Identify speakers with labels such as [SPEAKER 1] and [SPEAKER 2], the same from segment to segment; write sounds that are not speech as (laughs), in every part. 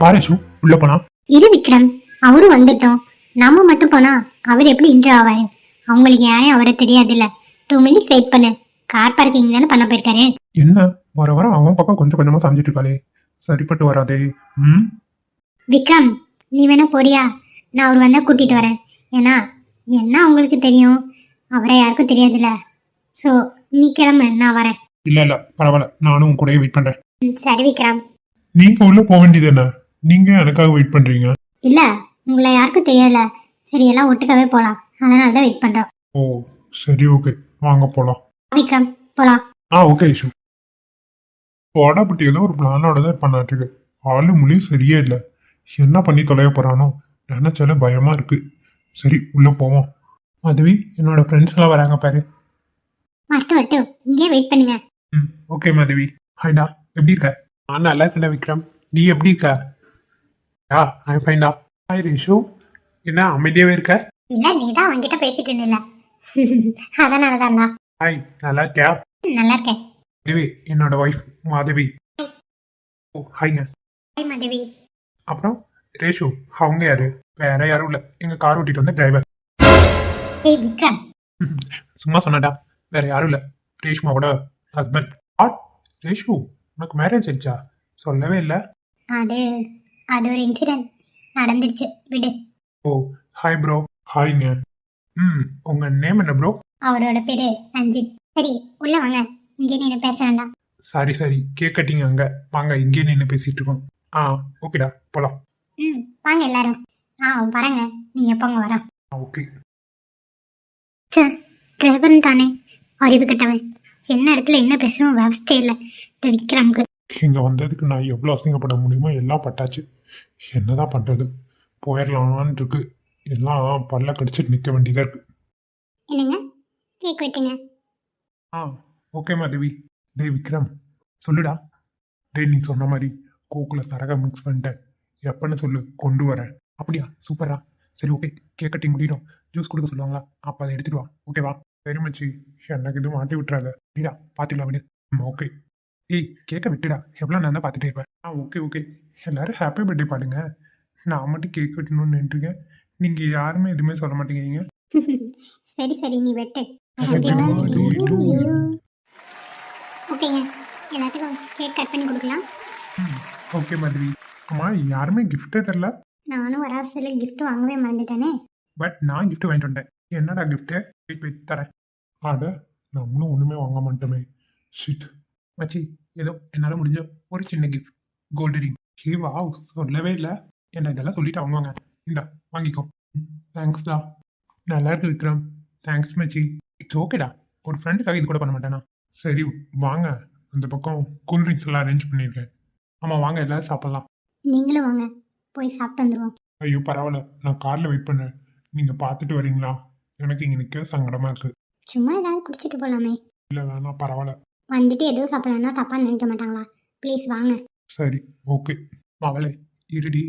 [SPEAKER 1] பாரு ஷூ உள்ள போனா.
[SPEAKER 2] இரு விக்ரம் அவரும் வந்துட்டோம். நாம மட்டும் போனா அவர் எப்படி இன்ட்ரோ ஆவாரு? அவங்களுக்கு யாரையும் அவரை தெரியாதுல்ல. டூ மினிட்ஸ் வெயிட் பண்ணு. கார் பார்க்கிங் தானே பண்ண போயிருக்காரு.
[SPEAKER 1] என்ன? வர வர அவன் பக்கம் கொஞ்சம் கொஞ்சமா சாஞ்சிட்டு இருக்காளே. சரிப்பட்டு வராதே. ம்?
[SPEAKER 2] விக்ரம் நீ வேணா போறியா? நான் அவர் வந்தா கூட்டிட்டு வரேன். ஏன்னா என்ன உங்களுக்கு தெரியும்? அவரை யாருக்கும் தெரியாதுல்ல. ஸோ நீ கிளம்பு நான் வரேன்.
[SPEAKER 1] இல்ல இல்ல பரவாயில்ல. நானும் உன் கூடயே வெயிட் பண்றேன்.
[SPEAKER 2] ம், சரி விக்ரம்.
[SPEAKER 1] நீங்க உள்ள போக வேண்டியது என்ன? நீங்க எனக்காக வெயிட் பண்றீங்க?
[SPEAKER 2] இல்ல உங்களை யாருக்கும் தெரியாதுல சரி எல்லாம் ஒட்டுக்காவே போலாம். அதனால தான் வெயிட் பண்றோம்.
[SPEAKER 1] ஓ சரி ஓகே வாங்க போலாம்.
[SPEAKER 2] விக்ரம் போலாம்.
[SPEAKER 1] ஆ ஓகே இஷு வாடாப்பட்டி ஏதோ ஒரு பிளானோட தான் பண்ணாட்டுருக்கு. ஆளு மொழி சரியே இல்லை. என்ன பண்ணி தொலைய போறானோ நினைச்சாலே பயமா இருக்கு. சரி உள்ள போவோம். மதுவி என்னோட ஃப்ரெண்ட்ஸ் எல்லாம் வராங்க பாரு.
[SPEAKER 2] வரட்டும் வரட்டும். இங்கே வெயிட் பண்ணுங்க.
[SPEAKER 1] ம் ஓகே மதுவி. ஹாய்டா எப்படி இருக்க? நான் நல்லா இருக்கேன் விக்ரம். நீ எப்படி இருக்க? யா ஐ ஃபைன்டா ஹாய் ரேஷு என்ன அமைதியாவே இருக்க?
[SPEAKER 2] இல்ல நீ தான் அவன்கிட்ட பேசிட்டு இருந்தில்ல. அதனால தான்டா
[SPEAKER 1] ஹாய் நல்லா இருக்கியா
[SPEAKER 2] நல்லா இருக்கேன்
[SPEAKER 1] மதுவி என்னோட ஒய்ஃப் மாதவி. ஓ ஹாய்ங்க
[SPEAKER 2] ஹாய் மதுவி.
[SPEAKER 1] அப்புறம் ரேஷு அவங்க யாரு? வேற யாரும் இல்லை. எங்க கார் ஓட்டிட்டு வந்த டிரைவர்
[SPEAKER 2] ஏய் விக்ரம்.
[SPEAKER 1] சும்மா சொன்னடா வேற யாரும் இல்லை. ரேஷ்மாவோட ஹஸ்பண்ட் ஆட் ரேஷு உனக்கு மேரேஜ் ஆயிடுச்சா? சொல்லவே இல்லை.
[SPEAKER 2] அது அது ஒரு இன்சிடென்ட் நடந்துருச்சு. விடு.
[SPEAKER 1] ஓ ஹாய் ப்ரோ ஹாய்ங்க ம் உங்க நேம் என்ன ப்ரோ
[SPEAKER 2] அவரோட பேரு ரஞ்சித் சரி உள்ள வாங்க. இங்கே நின்று பேச வேண்டாம்.
[SPEAKER 1] Sorry sorry. கேக் கட்டிங்க அங்க. வாங்க இங்கே நின்று பேசிட்டு இருக்கோம். ஆ ஓகேடா போலாம்.
[SPEAKER 2] ம் வாங்க எல்லாரும். ஆ வரேங்க. நீங்க போங்க வரோம்.
[SPEAKER 1] ஆ ஓகே
[SPEAKER 2] சே டிரைவர்னு தானே. அறிவு கட்டவன். என்ன இடத்துல என்ன பேசணும் விவஸ்தே இல்லை. இந்த விக்ரம்க்கு.
[SPEAKER 1] இங்க வந்ததுக்கு நான் எவ்வளோ அசிங்கப்பட முடியுமோ எல்லாம் பட்டாச்சு. என்னதான் பண்றது? போயிடலாமான்னு இருக்கு எல்லாம் பல்ல கடிச்சிட்டு நிற்க வேண்டியதா இருக்கு.
[SPEAKER 2] என்னங்க? கேக் வெட்டுங்க.
[SPEAKER 1] ஆ ஓகே மாதவி டேய் விக்ரம் சொல்லுடா. டேய் நீ சொன்ன மாதிரி கோக்குல சரகை மிக்ஸ் பண்ணிட்டேன் எப்பன்னு சொல்லு கொண்டு வரேன். அப்படியா? சூப்பரா சரி ஓகே. கேக் கட்டிங் முடியும் ஜூஸ் கொடுக்க சொல்லுவாங்களா? அப்போ அதை எடுத்துட்டு வா. ஓகேவா சரி மச்சி. எனக்கு இது மாட்டி விட்டுறாத. விடா பார்த்துக்கலாம் விடு. ம் ஓகே. ஏய் கேக்கை விட்டுடா. எவ்வளோ நான் தான் பார்த்துட்டே இருப்பேன் ஆ ஓகே ஓகே. எல்லாரும் ஹாப்பி பர்த்டே பாடுங்க. நான் மட்டும் கேக் வெட்டணும்னு நின்றுருக்கேன். நீங்கள் யாருமே எதுவுமே சொல்ல மாட்டேங்கிறீங்க. (laughs)
[SPEAKER 2] சரி சரி நீ வெட்டு. ஓகேங்க எல்லாத்துக்கும் கேக் கட் பண்ணி கொடுக்கலாம்.
[SPEAKER 1] ம் ஓகே மாதவி. அம்மா யாருமே கிஃப்ட்டே தரல.
[SPEAKER 2] நானும் வர அவசரத்தில் gift வாங்கவே மறந்துட்டேனே.
[SPEAKER 1] பட் நான் gift வாங்கிட்டு வந்தேன். என்னடா கிஃப்ட்டு வெயிட் வெயிட் தரேன். ஆட நம்மளும் ஒன்றுமே வாங்க மாட்டோமே. ஷிட் மச்சி ஏதோ என்னால் முடிஞ்ச ஒரு சின்ன gift gold ring hey wow சொல்லவே இல்லை. என்ன இதெல்லாம் சொல்லிட்டு அவங்க வாங்க இந்தா வாங்கிக்கோ. தேங்க்ஸ்டா நல்லா இருக்கு விக்ரம். தேங்க்ஸ் மச்சி. இட்ஸ் ஓகேடா ஒரு ஃப்ரெண்டுக்காக இது கூட பண்ண மாட்டேனா? சரி வாங்க. அந்த பக்கம் கூல் ட்ரிங்க்ஸ் எல்லாம் அரேஞ்ச் பண்ணியிருக்கேன். ஆமாம் வாங்க எல்லாரும் சாப்பிட்லாம்.
[SPEAKER 2] நீங்களும் வாங்க. போய் சாப்பிட்டு வந்துடுவோம்
[SPEAKER 1] ஐயோ பரவாயில்ல. நான் காரில் வெயிட் பண்ணேன். நீங்கள் பார்த்துட்டு வரீங்களா? எனக்கு இங்கே நிற்க சங்கடமாக இருக்குது
[SPEAKER 2] சும்மா ஏதாவது குடிச்சிட்டு போகலாமே
[SPEAKER 1] இல்லை வேணாம் பரவாயில்ல.
[SPEAKER 2] வந்துட்டு எதுவும் சாப்பிடலன்னா தப்பாக நினைக்க மாட்டாங்களா? ப்ளீஸ் வாங்க.
[SPEAKER 1] சரி ஓகே. அவளே இருடி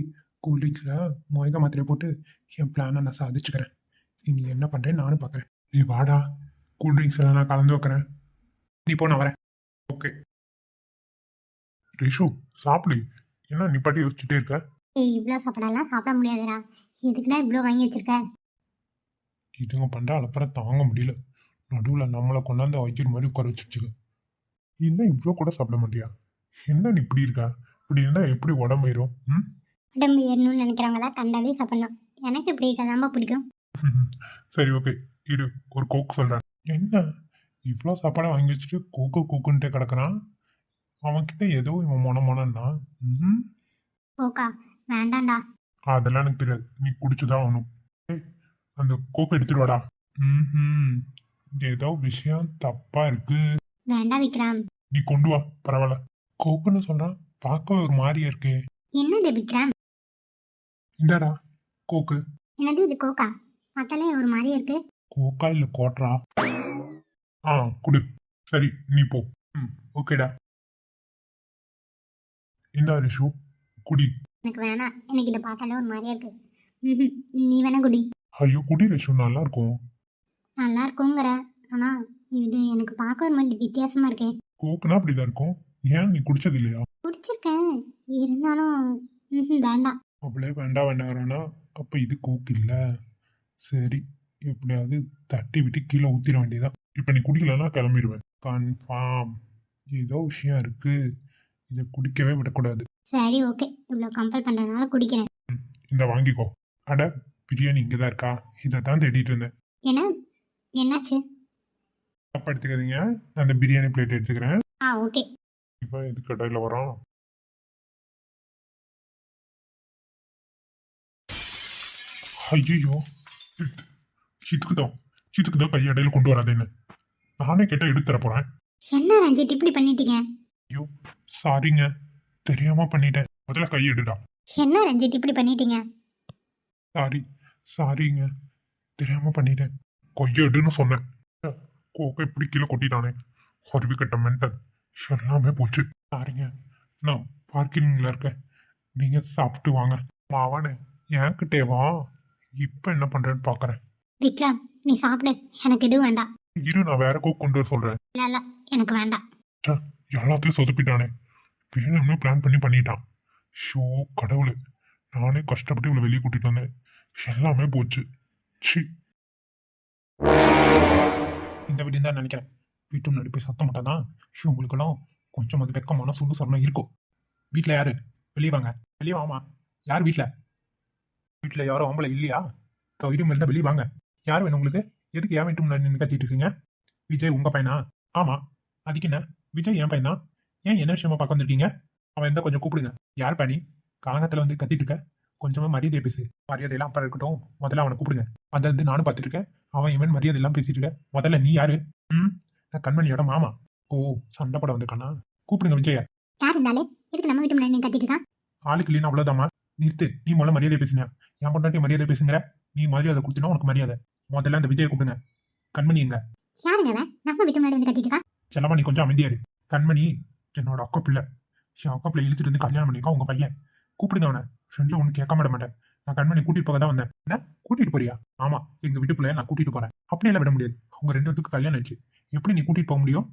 [SPEAKER 1] கூல்ட்ரிங்க்ஸில் மயக்க மாத்திரையை போட்டு என் பிளானை நான் சாதிச்சுக்கிறேன். நீ என்ன பண்ணுறேன்னு நானும் பார்க்குறேன் நீ வாடா கூல்ட்ரிங்க்ஸ் எல்லாம் நான் கலந்து வைக்கிறேன். நீ போ நான் வரேன். ஓகே. ரிஷு சாப்பிடு. என்ன நீ பாட்டி யோசிச்சுட்டே இருக்க?
[SPEAKER 2] ஏய் இவ்வளோ சாப்பிடலாம் சாப்பிட முடியாதுடா. எதுக்குடா இவ்வளோ வாங்கி வச்சிருக்க?
[SPEAKER 1] இதுங்க பண்ணுற அலப்பறம் தாங்க முடியல. நடுவில் நம்மளை கொண்டாந்து வைக்கிற மாதிரி உட்கார வச்சுச்சுங்க என்ன இவ்வளோ கூட சாப்பிட மாட்டியா? என்ன இப்படி இருக்கா? இப்படி இருந்தால் எப்படி உடம்பேறும் ம்?
[SPEAKER 2] உடம்பு ஏறணும்னு நினைக்கிறவங்க தான் கண்டாலே சாப்பிடணும் எனக்கு இப்படி இருக்கதாம்மா பிடிக்கும். (laughs)
[SPEAKER 1] சரி ஓகே இரு ஒரு கோக் சொல்கிறேன் என்ன? இவ்வளோ சாப்பாடை வாங்கி வச்சுட்டு கோக்கு கோக்குன்ட்டே கிடக்குறான்? அவன்கிட்ட ஏதோ இவன் மொன மொனன்னா? ம்
[SPEAKER 2] ஓகா வேண்டாம்டா.
[SPEAKER 1] அதெல்லாம் எனக்கு தெரியாது. நீ குடிச்சுதான் ஆகணும். ஏய் அந்த கோக்கு எடுத்துட்டு வாடா. ம் ஏதோ விஷயம் தப்பா இருக்கு.
[SPEAKER 2] வேண்டாம் விக்ரம்.
[SPEAKER 1] நீ கொண்டு வா பரவாயில்ல. கோக்குன்னு சொல்றான் பார்க்க ஒரு மாதிரியா இருக்கு.
[SPEAKER 2] என்னது விக்ரம்?
[SPEAKER 1] இந்தாடா கோக்கு.
[SPEAKER 2] என்னது இது கோக்கா? பார்த்தாலே ஒரு மாதிரி இருக்கு.
[SPEAKER 1] கோக்கா இல்ல கோட்ரா? ஆ குடு. சரி நீ போ. ம் ஓகேடா. இந்தா ரிஷு குடி.
[SPEAKER 2] எனக்கு வேணாம். எனக்கு இதை பார்த்தாலே ஒரு மாதிரியா இருக்கு. ம்ஹும். நீ வேணா குடி.
[SPEAKER 1] ஐயோ குடி ரிஷு நல்லா இருக்கும்
[SPEAKER 2] நல்லா இருக்குங்கிற ஆனா இது எனக்கு பார்க்க ஒரு மாதிரி வித்தியாசமா இருக்கே.
[SPEAKER 1] கோக்குனா அப்படிதான் இருக்கும். ஏன் நீ குடிச்சது இல்லையா
[SPEAKER 2] குடிச்சிருக்கேன். இருந்தாலும் வேண்டாம்.
[SPEAKER 1] அவளே வேண்டாம் வேண்டாங்கிறானா அப்போ இது கோக்கு இல்லை. சரி எப்படியாவது தட்டி விட்டு கீழே ஊற்றிட வேண்டியதான் இப்போ நீ குடிக்கலன்னா கிளம்பிடுவேன். கன்ஃபார்ம் ஏதோ விஷயம் இருக்கு. இதை குடிக்கவே விடக்கூடாது.
[SPEAKER 2] சரி ஓகே. இவ்வளோ கம்பல் பண்ணுறதுனால குடிக்கிறேன்.
[SPEAKER 1] இந்த வாங்கிக்கோ. அட பிரியாணி இங்கே தான் இருக்கா? இதை தான் தேடிட்டு இருந்தேன்.
[SPEAKER 2] என்ன? என்னாச்சு?
[SPEAKER 1] தப்பா எடுத்துக்காதீங்க. அந்த பிரியாணி பிளேட் எடுத்துக்கிறேன்.
[SPEAKER 2] ஆ ஓகே.
[SPEAKER 1] இப்போ எது கடையில் வரோம். ஐயோ இதுக்கு தான் இதுக்கு தான் கையடையில் கொண்டு வராதேன்னு. நானே கேட்டால் எடுத்து தர போகிறேன்
[SPEAKER 2] என்ன ரஞ்சித் இப்படி பண்ணிட்டீங்க?
[SPEAKER 1] ஐயோ சாரிங்க தெரியாம பண்ணிட்டேன். முதல்ல கை எடுடா.
[SPEAKER 2] என்ன ரஞ்சித் இப்படி பண்ணிட்டீங்க?
[SPEAKER 1] சாரி சாரிங்க தெரியாம பண்ணிட்டேன். கொய்ய எடுன்னு சொன்னேன். கோக்கை இப்படி கீழே கொட்டிட்டானே. அருவி கட்ட மென்டல் எல்லாமே போச்சு. சாரிங்க நான் பார்க்கிங்ல இருக்கேன். நீங்க சாப்பிட்டு வாங்க. மாவானே என்கிட்டே வா இப்போ என்ன பண்றேன்னு பார்க்கறேன்
[SPEAKER 2] விக்ரம் நீ சாப்பிடு. எனக்கு எதுவும் வேண்டாம்.
[SPEAKER 1] இரு நான் வேற கோக் கொண்டு வர சொல்றேன்.
[SPEAKER 2] இல்லை இல்லை எனக்கு வேண்டாம்.
[SPEAKER 1] எல்லாத்தையும் சொதப்பிட்டானே. வேணும்னு பிளான் பண்ணி பண்ணிட்டான். ஷோ கடவுளே. நானே கஷ்டப்பட்டு இவ்வளோ வெளியே கூட்டிட்டு வந்தேன். எல்லாமே போச்சு. சி இந்த வீடு தான் நினைக்கிறேன். வீட்டு முன்னாடி போய் சத்தம் மட்டும் தான் உங்களுக்கெல்லாம் கொஞ்சம் அது வெக்கமான சுண்டு சொரணம் இருக்கும். வீட்டில் யாரு? வெளியே வாங்க. வெளியே வாமா யார் வீட்டில் வீட்டில் யாரும் ஆம்பளை இல்லையா? தைரியம் இருந்தால் வெளியே வாங்க. யார் வேணும் உங்களுக்கு? எதுக்கு ஏன் வீட்டு முன்னாடி நின்று கத்திட்டு இருக்கீங்க? விஜய் உங்கள் பையனா? ஆமாம் அதுக்கு என்ன? விஜய் என் பையனா? ஏன் என்ன விஷயமா பார்க்க வந்திருக்கீங்க? அவன் இருந்தால் கொஞ்சம் கூப்பிடுங்க. யார் பண்ணி காலங்கத்தில் வந்து கத்திட்டு இருக்க. கொஞ்சமாக மரியாதை பேசு. மரியாதையெல்லாம் அப்புறம் இருக்கட்டும். முதல்ல அவனை கூப்பிடுங்க. அதை வந்து நானும் பார்த்துட்டு இருக்கேன். அவன் இவன் மரியாதை எல்லாம் பேசிட்டு இருக்க. முதல்ல நீ யாரு? ம்? கண்மணியோட மாமா. ஓ சண்டை போட வந்திருக்கானா? கூப்பிடுங்க விஜய.
[SPEAKER 2] யார் இருந்தாலே? எதுக்கு நம்ம வீட்டு முன்னாடி கத்திட்டு இருக்கான்
[SPEAKER 1] ஆளுக்கு இல்லைன்னு அவ்வளோதாம்மா நிறுத்து நீ முதல்ல மரியாதை பேசுங்க. என் பொண்டாட்டி மரியாதை பேசுங்கிற. நீ மரியாதை கொடுத்தினா உனக்கு மரியாதை. முதல்ல அந்த விஜயை கூப்பிடுங்க. கண்மணி எங்க?
[SPEAKER 2] யாருங்க அவன்? நம்ம வீட்டு முன்னாடி வந்து கத்திட்டு இருக்கான்
[SPEAKER 1] செல்லம்மா நீ கொஞ்சம் அமைதியாரு கண்மணி என்னோட அக்கா பிள்ளை. என் அக்கா பிள்ளை இழுத்துட்டு வந்து கல்யாணம் பண்ணிக்கோ உங்க பையன். கூப்பிடுங்க அவனை. ஃப்ரெண்ட்ல ஒன்று கேட்க விட மாட்டேன். நான் கண்மணி கூட்டிட்டு போக தான் வந்தேன். என்ன? கூட்டிட்டு போறியா? ஆமா எங்க வீட்டு பிள்ளைய நான் கூட்டிட்டு போறேன். அப்படியெல்லாம் விட முடியாது. அவங்க ரெண்டு பேத்துக்கு கல்யாணம் ஆச்சு எப்படி நீ கூட்டிட்டு போக முடியும்?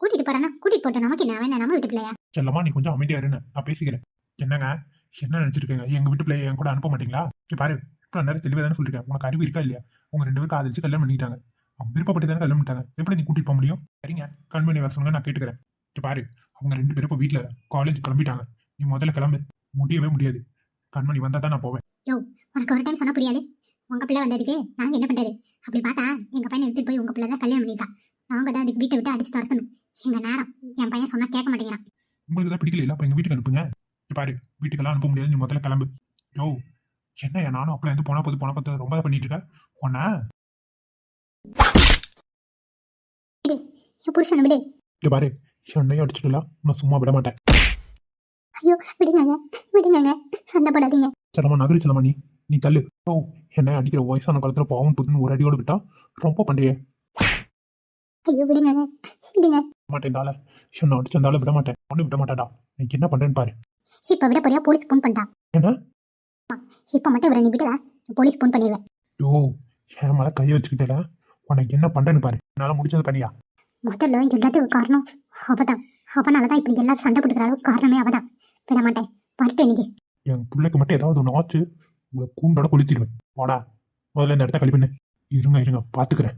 [SPEAKER 2] கூட்டிட்டு போறேன்னா கூட்டிட்டு போட்டோம் நமக்கு என்ன? என்ன? நம்ம வீட்டு பிள்ளையா?
[SPEAKER 1] செல்லம்மா நீ கொஞ்சம் அமைதியா இருன்னு. நான் பேசிக்கிறேன். என்னங்க? என்ன நினைச்சிருக்கீங்க? எங்க வீட்டு பிள்ளைய என் கூட அனுப்ப மாட்டீங்களா? இங்க பாரு இப்போ நேரம் தெளிவாக தானே சொல்லிருக்கேன். உனக்கு அறிவு இருக்கா இல்லையா? உங்க ரெண்டு பேரும் காதலிச்சு கல்யாணம் பண்ணிட்டாங்க அவங்க விருப்பப்பட்டு தானே கல்யாணம் பண்ணிட்டாங்க. எப்படி நீ கூட்டிட்டு போக முடியும்? சரிங்க கண்மணி வர சொல்லுங்க நான் கேட்டுக்கிறேன். இங்க பாரு அவங்க ரெண்டு பேரும் இப்போ வீட்டில் காலேஜ் கிளம்பிட்டாங்க. நீ முதல்ல கிளம்பு. முடியவே முடியாது. கண்மணி வந்தா தான் நான் போவேன்.
[SPEAKER 2] உனக்கு ஒரு டைம் சொன்னா புரியாது. உங்க பிள்ளை வந்ததுக்கு நாங்க என்ன பண்றது? அப்படி பார்த்தா எங்க பையனை எடுத்துட்டு போய் உங்க பிள்ளை தான் கல்யாணம் பண்ணிட்டான் நாங்க தான் அதுக்கு வீட்டை விட்டு அடிச்சு துரத்தணும். எங்க நேரம். என் பையன் சொன்னா கேட்க மாட்டேங்கிறான்.
[SPEAKER 1] உங்களுக்கு தான் பிடிக்கல அப்போ எங்க வீட்டுக்கு அனுப்புங்க. பாரு வீட்டுக்கெல்லாம் அனுப்ப முடியாது. நீ முதல்ல கிளம்பு. யோ என்ன நானும் அப்பல இருந்து போனா போது போன பார்த்து ரொம்ப பண்ணிட்டு இருக்க.
[SPEAKER 2] என் புருஷனை விடு.
[SPEAKER 1] இங்க பாரு என்னையும் அடிச்சிடலாம் நான் சும்மா விட மாட்டேன்.
[SPEAKER 2] ஐயோ விடுங்கங்க. விடுங்கங்க. சண்டை போடாதீங்க.
[SPEAKER 1] செல்லம்மா நகரி செல்லம்மா நீ. நீ தள்ளு. ஓ என்ன அடிக்கிற வயசான காலத்துல பாவம் புதுன்னு ஒரு அடியோடு விட்டா ரொம்ப பண்றியே.
[SPEAKER 2] ஐயோ விடுங்கங்க விடுங்க.
[SPEAKER 1] மாட்டேன் என்ன அடிச்சிருந்தாலும் விட மாட்டேன். ஒன்றும் விட மாட்டேடா. நீ என்ன பண்றேன்னு பாரு.
[SPEAKER 2] இப்ப விட போறியா? போலீஸ் ஃபோன் பண்ணிட்டான்
[SPEAKER 1] என்ன?
[SPEAKER 2] இப்ப மட்டும் இவரை நீ விடல போலீஸ் ஃபோன் பண்ணிடுவேன்.
[SPEAKER 1] யோ என் மேல கையை வச்சுக்கிட்டல. உனக்கு என்ன பண்றேன்னு பாரு. என்னால முடிச்சது பண்ணியா?
[SPEAKER 2] முதல்ல எல்லாத்துக்கும் காரணம். அவதான். அவனால தான் இப்படி எல்லாரும் சண்டை போட்டுக்கிற அளவுக்கு காரணமே அவதான். விட மாட்டேன். வரட்டும் இன்னைக்கு
[SPEAKER 1] என் பிள்ளைக்கு மட்டும் ஏதாவது ஒன்று ஆச்சு. உங்களை கூண்டோட கொளுத்திடுவேன். வாடா முதல்ல இந்த இடத்த கழி இருங்க இருங்க பாத்துக்கிறேன்.